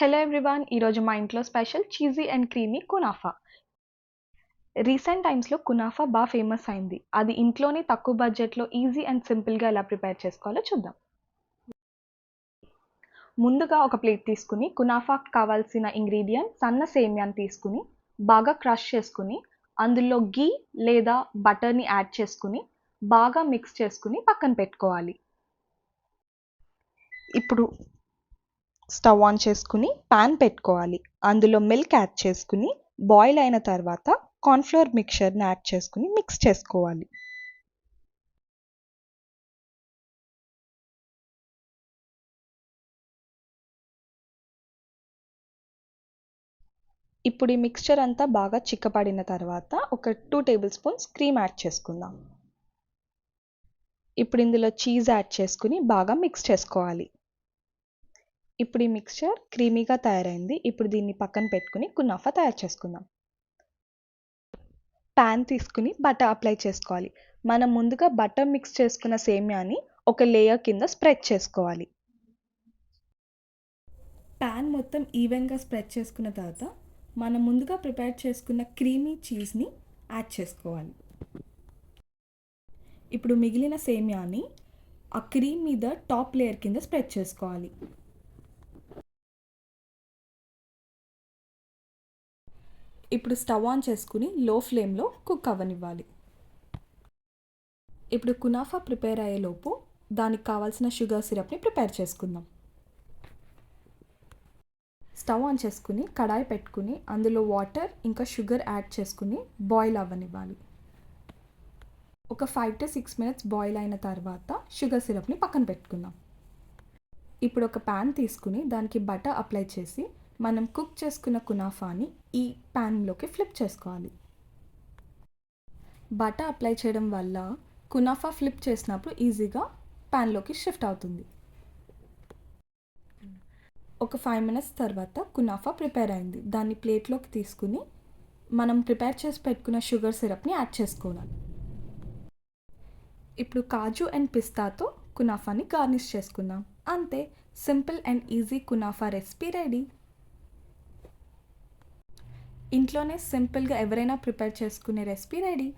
Hello everyone ఈరోజు మా ఇంట్లో special cheesy and creamy kunafa. Recent టైమ్స్లో కునాఫా బాగా ఫేమస్ అయింది. అది ఇంట్లోనే తక్కువ బడ్జెట్లో ఈజీ అండ్ సింపుల్గా ఎలా ప్రిపేర్ చేసుకోవాలో చూద్దాం. ముందుగా ఒక ప్లేట్ తీసుకుని కునాఫాకి కావాల్సిన ఇంగ్రీడియంట్ సన్న సేమియాని తీసుకుని బాగా క్రష్ చేసుకుని అందులో గీ లేదా బటర్ని యాడ్ చేసుకుని బాగా మిక్స్ చేసుకుని పక్కన పెట్టుకోవాలి. ఇప్పుడు స్టవ్ ఆన్ చేసుకుని పాన్ పెట్టుకోవాలి. అందులో మిల్క్ యాడ్ చేసుకుని బాయిల్ అయిన తర్వాత కార్న్ఫ్లోర్ మిక్చర్ని యాడ్ చేసుకుని మిక్స్ చేసుకోవాలి. ఇప్పుడు ఈ మిక్స్చర్ అంతా బాగా చిక్కపడిన తర్వాత ఒక two table spoons cream add చేసుకుందాం. ఇప్పుడు ఇందులో చీజ్ యాడ్ చేసుకుని బాగా మిక్స్ చేసుకోవాలి. ఇప్పుడు ఈ మిక్స్చర్ క్రీమీగా తయారైంది. ఇప్పుడు దీన్ని పక్కన పెట్టుకుని కునాఫా తయారు చేసుకుందాం. ప్యాన్ తీసుకుని బటర్ అప్లై చేసుకోవాలి. మనం ముందుగా బటర్ మిక్స్ చేసుకున్న సేమియాని ఒక లేయర్ కింద స్ప్రెడ్ చేసుకోవాలి. ప్యాన్ మొత్తం ఈవెన్గా స్ప్రెడ్ చేసుకున్న తర్వాత మనం ముందుగా ప్రిపేర్ చేసుకున్న క్రీమీ చీజ్ని యాడ్ చేసుకోవాలి. ఇప్పుడు మిగిలిన సేమియాని ఆ క్రీమ్ మీద టాప్ లేయర్ కింద స్ప్రెడ్ చేసుకోవాలి. ఇప్పుడు స్టవ్ ఆన్ చేసుకుని లో ఫ్లేమ్లో కుక్ అవ్వనివ్వాలి. ఇప్పుడు కునాఫా ప్రిపేర్ అయ్యేలోపు దానికి కావాల్సిన షుగర్ సిరప్ని ప్రిపేర్ చేసుకుందాం. స్టవ్ ఆన్ చేసుకుని కడాయి పెట్టుకుని అందులో వాటర్ ఇంకా షుగర్ యాడ్ చేసుకుని బాయిల్ అవ్వనివ్వాలి. ఒక five to six minutes boil అయిన తర్వాత షుగర్ సిరప్ని పక్కన పెట్టుకుందాం. ఇప్పుడు ఒక ప్యాన్ తీసుకుని దానికి బటర్ అప్లై చేసి మనం కుక్ చేసుకున్న కునాఫాని ఈ ప్యాన్లోకి ఫ్లిప్ చేసుకోవాలి. బటర్ అప్లై చేయడం వల్ల కునాఫా ఫ్లిప్ చేసినప్పుడు ఈజీగా ప్యాన్లోకి షిఫ్ట్ అవుతుంది. ఒక ఫైవ్ మినిట్స్ తర్వాత కునాఫా ప్రిపేర్ అయింది. దాన్ని ప్లేట్లోకి తీసుకుని మనం ప్రిపేర్ చేసి పెట్టుకున్న షుగర్ సిరప్ని యాడ్ చేసుకోవాలి. ఇప్పుడు కాజు అండ్ పిస్తాతో కునాఫాని గార్నిష్ చేసుకుందాం. అంతే simple and easy kunafa recipe ready. ఇంట్లోనే సింపుల్గా ఎవరైనా ప్రిపేర్ చేసుకునే రెసిపీ రెడీ.